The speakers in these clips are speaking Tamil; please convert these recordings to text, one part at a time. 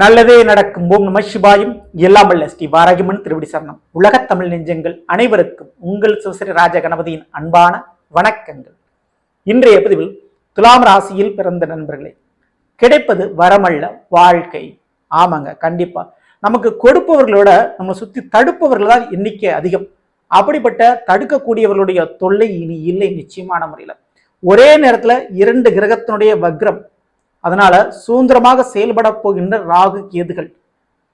நல்லதே நடக்கும். ஓம் நம சிவாயும். எல்லாம் வல்ல ஸ்ரீ வாராகிமன் திருவடி சரணம். உலகத் தமிழ் நெஞ்சங்கள் அனைவருக்கும் உங்கள் சிவசரி ராஜ கணபதியின் அன்பான வணக்கங்கள். இன்றைய பதிவில் துலாம் ராசியில் பிறந்த நண்பர்களே கிடைப்பது வரமல்ல வாழ்க்கை. ஆமாங்க கண்டிப்பா. நமக்கு கொடுப்பவர்களோட நம்ம சுத்தி தடுப்பவர்கள் தான் எண்ணிக்கை அதிகம். அப்படிப்பட்ட தடுக்கக்கூடியவர்களுடைய தொல்லை இனி இல்லை நிச்சயமான முறையில். ஒரே நேரத்தில் இரண்டு கிரகத்தினுடைய வக்ரம் அதனால சுதந்திரமாக செயல்பட போகின்ற ராகு கேதுகள்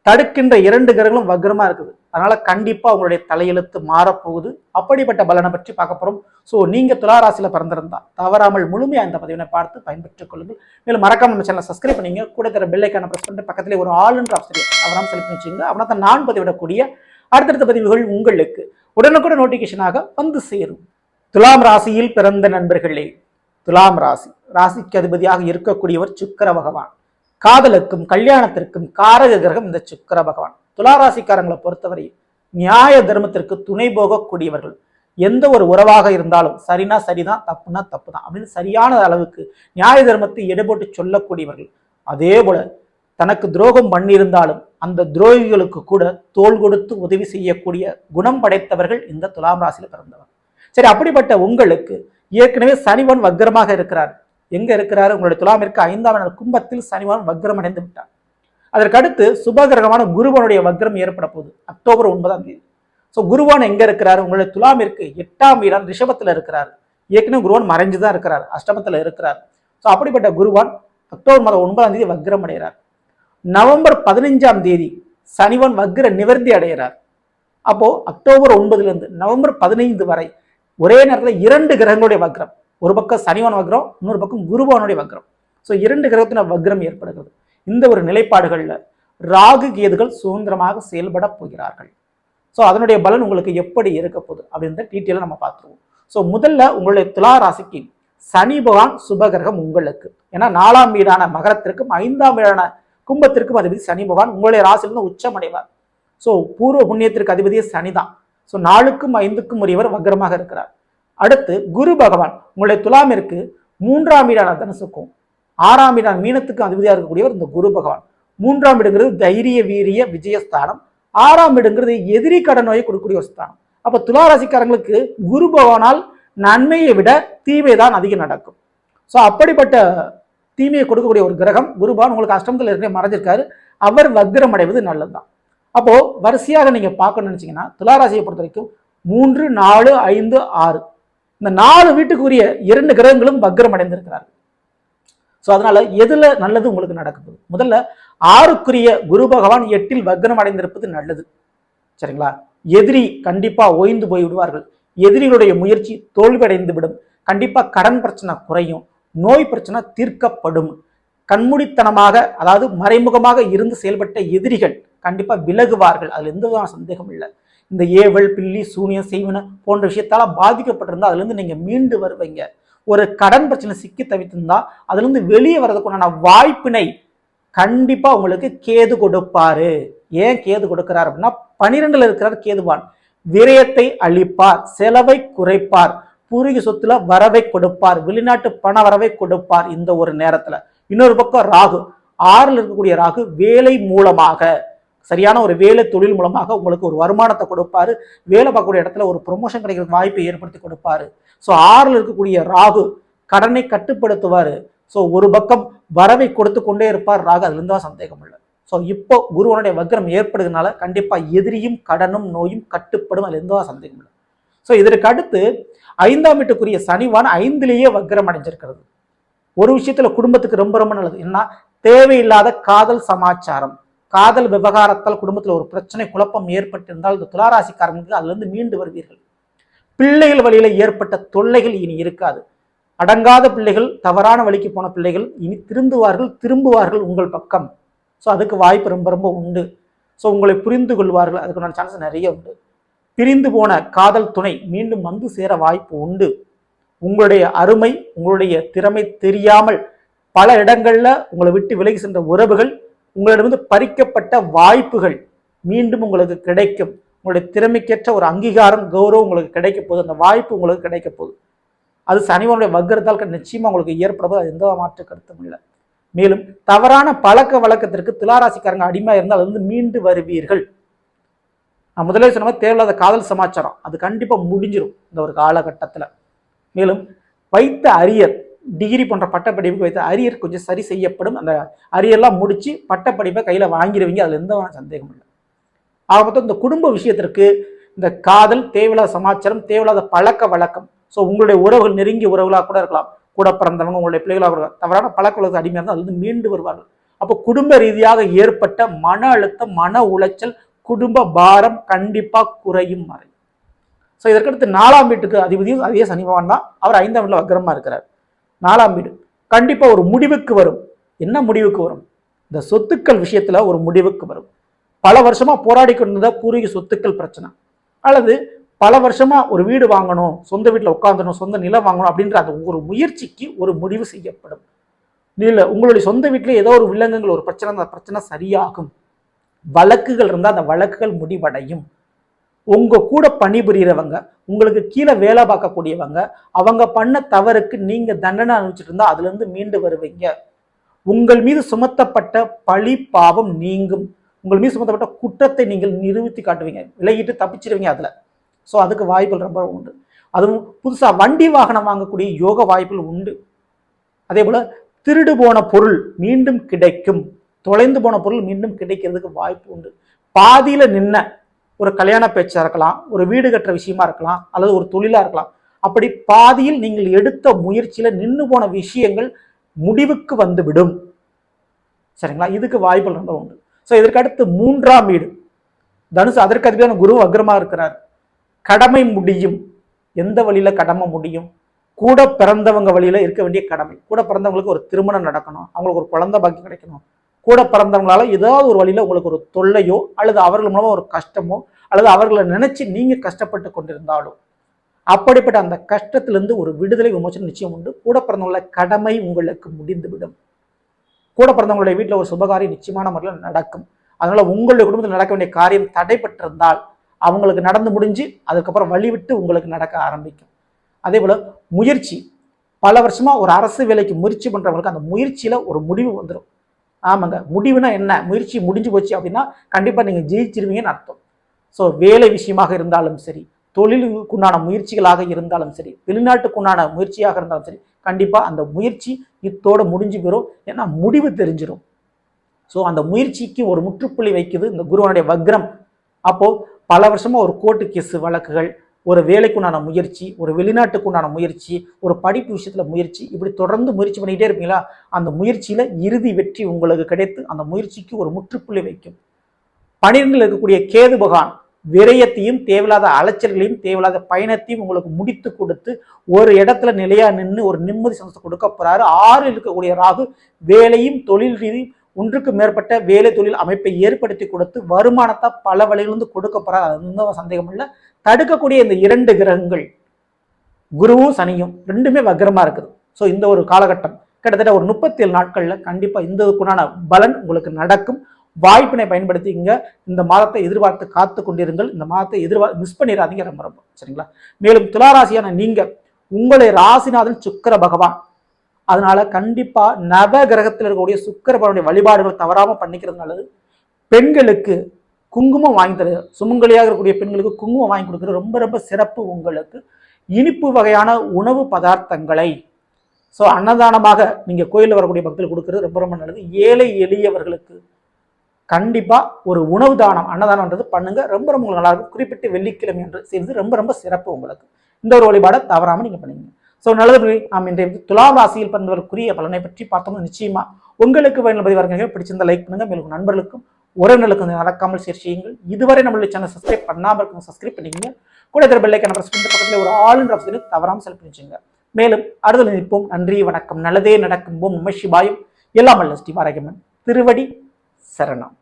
தடுக்கின்ற இரண்டு கிரகங்களும் வக்ரமா இருக்குது. அதனால கண்டிப்பா உங்களுடைய தலையெழுத்து மாறப்போகுது அப்படிப்பட்ட பலனை பற்றி பார்க்க போறோம். ஸோ நீங்க துளாராசியில பிறந்திருந்தா தவறாமல் முழுமையா இந்த பதிவினை பார்த்து பயன்பெற்றுக் கொள்ளுங்கள். மேலும் மறக்காம நம்ம சேனலை சப்ஸ்கிரைப் பண்ணீங்க. கூட தர பெல்லைக்கான பிரஸ் பண்ணிட்டு பக்கத்திலே ஒரு ஆளுன்ற ஆப்ஷன் அவராம் செலக்ட் பண்ணி வச்சுங்க அப்படின்னா தான் நான் பதிவிடக்கூடிய அடுத்தடுத்த பதிவுகள் உங்களுக்கு உடனுக்குடன் நோட்டிபிகேஷனாக வந்து சேரும். துலாம் ராசியில் பிறந்த நண்பர்களே துலாம் ராசி. ராசிக்கு அதிபதியாக இருக்கக்கூடியவர் சுக்கர பகவான். காதலுக்கும் கல்யாணத்திற்கும் காரக கிரகம் இந்த சுக்கிர பகவான். துலா ராசிக்காரங்களை பொறுத்தவரை நியாய தர்மத்திற்கு துணை போகக்கூடியவர்கள். எந்த ஒரு உறவாக இருந்தாலும் சரினா சரிதான் தப்புனா தப்பு தான் அப்படின்னு சரியான அளவுக்கு நியாய தர்மத்தை எடைபோட்டு சொல்லக்கூடியவர்கள். அதே போல தனக்கு துரோகம் பண்ணியிருந்தாலும் அந்த துரோகிகளுக்கு கூட தோள் கொடுத்து உதவி செய்யக்கூடிய குணம் படைத்தவர்கள் இந்த துலாம் ராசியில் பிறந்தவர். சரி அப்படிப்பட்ட உங்களுக்கு ஏற்கனவே சனிவன் வக்ரமாக இருக்கிறார். எங்க இருக்கிறாரு? உங்களுடைய துலாமிற்கு ஐந்தாம் நாள் கும்பத்தில் சனிவன் வக்ரம் அடைந்து விட்டார். அதற்கடுத்து சுபகிரகமான குருவனுடைய வக்ரம் ஏற்பட போகுது. அக்டோபர் ஒன்பதாம் தேதி. ஸோ குருவான் எங்க இருக்கிறாரு? உங்களுடைய துலாமிற்கு எட்டாம் வீடான் ரிஷபத்தில் இருக்கிறார். ஏற்கனவே குருவான் மறைஞ்சு தான் இருக்கிறார். அஷ்டமத்தில் இருக்கிறார். ஸோ அப்படிப்பட்ட குருவான் அக்டோபர் மாதம் ஒன்பதாம் தேதி வக்ரம் அடைகிறார் நவம்பர் பதினைஞ்சாம் தேதி சனிவன் வக்ர நிவர்த்தி அடைகிறார். அப்போ அக்டோபர் ஒன்பதுலேருந்து நவம்பர் பதினைந்து வரை ஒரே நேரத்தில் இரண்டு கிரகங்களுடைய வக்ரம். ஒரு பக்கம் சனிவன் வக்ரம் இன்னொரு பக்கம் குருவானுடைய வக்ரம். ஸோ இரண்டு கிரகத்தின வக்ரம் ஏற்படுகிறது. இந்த ஒரு நிலைப்பாடுகளில் ராகு கேதுகள் சுதந்திரமாக செயல்பட போகிறார்கள். ஸோ அதனுடைய பலன் உங்களுக்கு எப்படி இருக்க போகுது அப்படின்ற டீட்டெயிலாக நம்ம பார்த்துருவோம். ஸோ முதல்ல உங்களுடைய துலா ராசிக்கு சனி பகவான் சுபகிரகம் உங்களுக்கு. ஏன்னா நாலாம் வீடான மகரத்திற்கும் ஐந்தாம் வீடான கும்பத்திற்கும் அதிபதி சனி பகவான் உங்களுடைய ராசியிலிருந்து உச்சம் அடைவார் ஸோ பூர்வ புண்ணியத்திற்கு அதிபதியே சனி தான் ஸோ நாலுக்கும் ஐந்துக்கும் உரியவர் வக்ரமாக இருக்கிறார். அடுத்து குரு பகவான் உங்களுடைய துலாமிற்கு மூன்றாம் வீடான தனுசுக்கும் ஆறாம் வீடான மீனத்துக்கும் அதிபதியாக இருக்கக்கூடியவர் இந்த குரு பகவான். மூன்றாம் வீடுங்கிறது தைரிய வீரிய விஜயஸ்தானம். ஆறாம் வீடுங்கிறது எதிரி கடன் நோயை கொடுக்கக்கூடிய ஒரு ஸ்தானம். அப்போ துளாராசிக்காரங்களுக்கு குரு பகவானால் நன்மையை விட தீமை தான் அதிகம் நடக்கும். ஸோ அப்படிப்பட்ட தீமையை கொடுக்கக்கூடிய ஒரு கிரகம் குருபான் உங்களுக்கு அஷ்டமத்தில் இருக்க மறைஞ்சிருக்காரு. அவர் வக்ரம் அடைவது நல்லதுதான். அப்போது வரிசையாக நீங்கள் பார்க்கணும்னு நினச்சிங்கன்னா துளாராசியை பொறுத்த வரைக்கும் மூன்று நாலு ஐந்து ஆறு. இந்த நாலு வீட்டுக்குரிய இரண்டு கிரகங்களும் வக்ரம் அடைந்திருக்கிறார்கள் ஸோ அதனால எதுல நல்லது உங்களுக்கு நடக்குது? முதல்ல ஆறுக்குரிய குரு பகவான் எட்டில் வக்ரம் அடைந்திருப்பது நல்லது. சரிங்களா? எதிரி கண்டிப்பா ஓய்ந்து போய் விடுவார்கள். எதிரிகளுடைய முயற்சி தோல்வியடைந்து விடும் கண்டிப்பா கடன் பிரச்சனை குறையும். நோய் பிரச்சனை தீர்க்கப்படும். கண்மூடித்தனமாக அதாவது மறைமுகமாக இருந்து செயல்பட்ட எதிரிகள் கண்டிப்பா விலகுவார்கள். அதில் எந்த விதமான சந்தேகம் இல்லை. இந்த ஏவல் பில்லி சூனியம் செய்வன போன்ற விஷயத்தால் பாதிக்கப்பட்டிருந்தா அதுலேருந்து நீங்கள் மீண்டு வருவீங்க. ஒரு கடன் பிரச்சனை சிக்கி தவித்திருந்தா அதுலேருந்து வெளியே வர்றதுக்குண்டான வாய்ப்பினை கண்டிப்பாக உங்களுக்கு கேது கொடுப்பாரு. ஏன் கேது கொடுக்கிறார் அப்படின்னா பனிரெண்டில் இருக்கிறார் கேதுவான். விரயத்தை அளிப்பார் செலவை குறைப்பார் பூர்வீக சொத்துல வரவை கொடுப்பார் வெளிநாட்டு பண வரவை கொடுப்பார் இந்த ஒரு நேரத்தில். இன்னொரு பக்கம் ராகு. ஆறில் இருக்கக்கூடிய ராகு வேலை மூலமாக சரியான ஒரு வேலை தொழில் மூலமாக உங்களுக்கு ஒரு வருமானத்தை கொடுப்பாரு. வேலை பார்க்கக்கூடிய இடத்துல ஒரு ப்ரொமோஷன் கிடைக்கிற வாய்ப்பை ஏற்படுத்தி கொடுப்பாரு. ஸோ ஆறில் இருக்கக்கூடிய ராகு கடனை கட்டுப்படுத்துவார். ஸோ ஒரு பக்கம் வரவை கொடுத்து கொண்டே இருப்பார். ராகு அதுலேருந்து தான் சந்தேகம் இல்லை. ஸோ இப்போ குருவனுடைய வக்ரம் ஏற்படுகிறதுனால கண்டிப்பாக எதிரியும் கடனும் நோயும் கட்டுப்படும். அதுல எந்த சந்தேகம் இல்லை. ஸோ இதற்கு அடுத்து ஐந்தாம் வீட்டுக்குரிய சனிவான் ஐந்திலேயே வக்ரம் அடைஞ்சிருக்கிறது. ஒரு விஷயத்தில் குடும்பத்துக்கு ரொம்ப ரொம்ப நல்லது. என்ன தேவையில்லாத காதல் சமாச்சாரம். காதல் விவகாரத்தால் குடும்பத்தில் ஒரு பிரச்சனை குழப்பம் ஏற்பட்டிருந்தால் இந்த துளாராசிக்காரங்களுக்கு அதுலேருந்து மீண்டு வருவீர்கள். பிள்ளைகள் வழியில் ஏற்பட்ட தொல்லைகள் இனி இருக்காது. அடங்காத பிள்ளைகள் தவறான வழிக்கு போன பிள்ளைகள் இனி திருந்துவார்கள் திரும்புவார்கள் உங்கள் பக்கம். ஸோ அதுக்கு வாய்ப்பு ரொம்ப ரொம்ப உண்டு. ஸோ உங்களை புரிந்து கொள்வார்கள் அதுக்குண்டான சான்ஸ் நிறைய உண்டு. பிரிந்து போன காதல் துணை மீண்டும் வந்து சேர வாய்ப்பு உண்டு. உங்களுடைய அருமை உங்களுடைய திறமை தெரியாமல் பல இடங்களில் உங்களை விட்டு விலகி சென்ற உறவுகள் உங்களிடமிருந்து பறிக்கப்பட்ட வாய்ப்புகள் மீண்டும் உங்களுக்கு கிடைக்கும். உங்களுடைய திறமைக்கேற்ற ஒரு அங்கீகாரம் கௌரவம் உங்களுக்கு கிடைக்க போகுது. அந்த வாய்ப்பு உங்களுக்கு கிடைக்க போகுது. அது சனிவனுடைய வக்கரத்தால் நிச்சயமாக உங்களுக்கு ஏற்படுவது அது எந்த மாற்று கருத்தும் இல்லை. மேலும் தவறான பழக்க வழக்கத்திற்கு துளாராசிக்காரங்க அடிமையாக இருந்தால் அது வந்து மீண்டு வருவீர்கள். நான் முதலே சொன்ன மாதிரி தேவையில்லாத காதல் சமாச்சாரம். அது கண்டிப்பாக முடிஞ்சிடும் இந்த ஒரு காலகட்டத்தில். மேலும் வைத்த அரியர் டிகிரி போன்ற பட்டப்படிப்புக்கு வைத்த அரியர் கொஞ்சம் சரி செய்யப்படும். அந்த அரியர்லாம் முடித்து பட்டப்படிப்பை கையில் வாங்கிடுவீங்க. அதில் எந்த சந்தேகம் இல்லை. ஆக மொத்தம் இந்த குடும்ப விஷயத்திற்கு இந்த காதல் தேவையில்லாத சமாச்சாரம் தேவையில்லாத பழக்க வழக்கம். ஸோ உங்களுடைய உறவுகள் நெருங்கிய உறவுகளாக கூட இருக்கலாம். கூட பிறந்தவங்க உங்களுடைய பிள்ளைகளாக கூட இருக்கலாம். தவறான பழக்க வழக்கத்துக்கு அடிமையாக இருந்தால் வந்து மீண்டு வருவார்கள். அப்போ குடும்ப ரீதியாக ஏற்பட்ட மன அழுத்தம் மன உளைச்சல் குடும்ப பாரம் கண்டிப்பாக குறையும் மறை ஸோ இதற்கடுத்து நாலாம் வீட்டுக்கு அதிபதியும் அதே சனி பகவான் தான். அவர் ஐந்தாம் வீட்டில் வக்கரமாக இருக்கிறார். நாலாம் வீடு. கண்டிப்பாக ஒரு முடிவுக்கு வரும். என்ன முடிவுக்கு வரும்? இந்த சொத்துக்கள் விஷயத்தில் ஒரு முடிவுக்கு வரும். பல வருஷமாக போராடி கொண்டிருந்த பூர்வீக சொத்துக்கள் பிரச்சனை. அல்லது பல வருஷமாக ஒரு வீடு வாங்கணும் சொந்த வீட்டில் உட்காந்துடணும் சொந்த நிலம் வாங்கணும் அப்படின்ற அந்த ஒரு முயற்சிக்கு ஒரு முடிவு செய்யப்படும். இல்லை உங்களுடைய சொந்த வீட்டில் ஏதோ ஒரு வில்லங்கங்கள் ஒரு பிரச்சனை அந்த பிரச்சனை சரியாகும். வழக்குகள் இருந்தால் அந்த வழக்குகள் முடிவடையும். உங்கள் கூட பணிபுரியறவங்க உங்களுக்கு கீழே வேலை பார்க்கக்கூடியவங்க அவங்க பண்ண தவறுக்கு நீங்கள் தண்டனை அனுப்பிச்சிட்டு இருந்தால் அதுலேருந்து மீண்டு வருவீங்க. உங்கள் மீது சுமத்தப்பட்ட பழி பாவம் நீங்கும். உங்கள் மீது சுமத்தப்பட்ட குற்றத்தை நீங்கள் நிரூபித்து காட்டுவீங்க. விலகிட்டு தப்பிச்சிருவீங்க அதில். ஸோ அதுக்கு வாய்ப்புகள் ரொம்ப உண்டு. அதுவும் புதுசாக வண்டி வாகனம் வாங்கக்கூடிய யோக வாய்ப்புகள் உண்டு. அதே போல் திருடு போன பொருள் மீண்டும் கிடைக்கும். தொலைந்து போன பொருள் மீண்டும் கிடைக்கிறதுக்கு வாய்ப்பு உண்டு. பாதியில் நின்ன ஒரு கல்யாண பேச்சாக இருக்கலாம் ஒரு வீடு கட்டுற விஷயமா இருக்கலாம் அல்லது ஒரு தொழிலாக இருக்கலாம். அப்படி பாதியில் நீங்கள் எடுத்த முயற்சியில் நின்று போன விஷயங்கள் முடிவுக்கு வந்துவிடும். சரிங்களா? இதுக்கு வாய்ப்புகள் ரொம்ப உண்டு. ஸோ இதற்கு அடுத்து மூன்றாம் வீடு. தனுசு அதற்கு அதிகமான குரு அக்ரமாக இருக்கிறார். கடமை முடியும். எந்த வழியில் கடமை முடியும்? கூட பிறந்தவங்க வழியில் இருக்க வேண்டிய கடமை. கூட பிறந்தவங்களுக்கு ஒரு திருமணம் நடக்கணும். அவங்களுக்கு ஒரு குழந்தை பாக்கி கிடைக்கணும். கூட பிறந்தவங்களால ஏதாவது ஒரு வழியில் உங்களுக்கு ஒரு தொல்லையோ அல்லது அவர்கள் மூலமாக ஒரு கஷ்டமோ அல்லது அவர்களை நினச்சி நீங்கள் கஷ்டப்பட்டு கொண்டிருந்தாலும் அப்படிப்பட்ட அந்த கஷ்டத்திலிருந்து ஒரு விடுதலை விமோசனம் நிச்சயம் உண்டு. கூட பிறந்தவங்கள கடமை உங்களுக்கு முடிந்துவிடும். கூட பிறந்தவங்களுடைய வீட்டில் ஒரு சுபகாரியம் நிச்சயமான முறையில் நடக்கும். அதனால் உங்களுடைய குடும்பத்தில் நடக்க வேண்டிய காரியம் தடைப்பட்டிருந்தால் அவங்களுக்கு நடந்து முடிஞ்சு அதுக்கப்புறம் வழிவிட்டு உங்களுக்கு நடக்க ஆரம்பிக்கும். அதே போல் முயற்சி. பல வருஷமாக ஒரு அரசு வேலைக்கு முயற்சி பண்ணுறவங்களுக்கு அந்த முயற்சியில் ஒரு முடிவு வந்துடும் ஆமாங்க. முடிவுனா என்ன? முயற்சி முடிஞ்சு போச்சு அப்படின்னா கண்டிப்பாக நீங்கள் ஜெயிச்சிருவீங்கன்னு அர்த்தம். ஸோ வேலை விஷயமாக இருந்தாலும் சரி தொழிலுக்குண்டான முயற்சிகளாக இருந்தாலும் சரி வெளிநாட்டுக்குண்டான முயற்சியாக இருந்தாலும் சரி கண்டிப்பாக அந்த முயற்சி இத்தோடு முடிஞ்சு போயிடும் ஏன்னா முடிவு தெரிஞ்சிடும் ஸோ அந்த முயற்சிக்கு ஒரு முற்றுப்புள்ளி வைக்குது இந்த குருவனுடைய வக்ரம். அப்போது பல வருஷமாக ஒரு கோர்ட்டு கேஸு வழக்குகள் ஒரு வேலைக்குண்டான முயற்சி ஒரு வெளிநாட்டுக்குண்டான முயற்சி ஒரு படிப்பு விஷயத்தில் முயற்சி இப்படி தொடர்ந்து முயற்சி பண்ணிக்கிட்டே இருப்பீங்களா? அந்த முயற்சியில் இறுதி வெற்றி உங்களுக்கு கிடைத்து அந்த முயற்சிக்கு ஒரு முற்றுப்புள்ளி வைக்கும். பனிரெண்டில் இருக்கக்கூடிய கேது பகவான் விரயத்தையும் தேவையில்லாத அலைச்சல்களையும் தேவையில்லாத பயணத்தையும் உங்களுக்கு முடித்து கொடுத்து ஒரு இடத்துல நிலையாக நின்று ஒரு நிம்மதி சந்தோஷத்தை கொடுக்க போகிறாரு ஆறு இருக்கக்கூடிய ராகு வேலையும் தொழில் ரீதி ஒன்றுக்கு மேற்பட்ட வேலை தொழில் அமைப்பை ஏற்படுத்தி கொடுத்து வருமானத்தை பல வழிகளிலிருந்து கொடுக்க போகிறார் அது சந்தேகம் இல்லை. தடுக்கக்கூடிய இந்த இரண்டு கிரகங்கள் குருவும் சனியும் ரெண்டுமே வக்ரமாக இருக்குது. ஸோ இந்த ஒரு காலகட்டம் கிட்டத்தட்ட ஒரு முப்பத்தேழு நாட்களில் கண்டிப்பாக இந்த இதுக்குண்டான பலன் உங்களுக்கு நடக்கும். வாய்ப்பினை பயன்படுத்திங்க இந்த மாதத்தை எதிர்பார்த்து காத்து கொண்டிருங்கள். இந்த மாதத்தை எதிர்பார் மிஸ் பண்ணிடாதீங்க ரொம்ப ரொம்ப சரிங்களா? மேலும் துளாராசியான நீங்கள் உங்களை ராசிநாதன் சுக்கிர பகவான். அதனால கண்டிப்பாக நவ கிரகத்தில் இருக்கக்கூடிய சுக்கர பகவானுடைய வழிபாடுகள் தவறாமல் பண்ணிக்கிறது நல்லது. பெண்களுக்கு குங்குமம் வாங்கி தர சுமங்கலியாக இருக்கக்கூடிய பெண்களுக்கு குங்குமம் வாங்கி கொடுக்குறது ரொம்ப ரொம்ப சிறப்பு உங்களுக்கு. இனிப்பு வகையான உணவு பதார்த்தங்களை. ஸோ அன்னதானமாக நீங்கள் கோயிலில் வரக்கூடிய பக்தர்கள் கொடுக்குறது ரொம்ப ரொம்ப நல்லது. ஏழை எளியவர்களுக்கு கண்டிப்பாக ஒரு உணவு தானம் அன்னதானம்ன்றது பண்ணுங்கள் ரொம்ப ரொம்ப உங்களுக்கு குறிப்பிட்டு வெள்ளிக்கிழமை என்று செய்வது ரொம்ப ரொம்ப சிறப்பு உங்களுக்கு. இந்த ஒரு வழிபாடை தவறாமல் நீங்கள் பண்ணுங்க. ஸோ நல்லது நாம் இன்றைய துலாம் ராசியில் பிறந்தவருக்குரிய பலனை பற்றி பார்த்தோம்னா நிச்சயமாக உங்களுக்கு பயனுள்ள பதிவார்கள் பிடிச்சிருந்த லைக் பண்ணுங்கள் மேலும் நண்பர்களுக்கும் உறவினர்களுக்கு இதை நடக்காமல் ஷேர் செய்யுங்கள். இதுவரை நம்மளுடைய சேனல் சப்ஸ்கிரைப் பண்ணாமல் இருக்கும் சப்ஸ்கிரைப் பண்ணிக்கங்க. கூட இருக்கிற பெல்லைக்கான பிரஸ் பண்ணி பக்கத்தில் ஒரு ஆளுன்ற என்ற தவறாமல் செலக்ட் பண்ணிச்சுங்க மேலும் அடுத்த நிற்போம். நன்றி வணக்கம். நல்லதே நடக்கும். ஓம் நம சிவாயும். எல்லாம் அல்ல ஸ்ரீ வாரகமன் திருவடி சரணம்.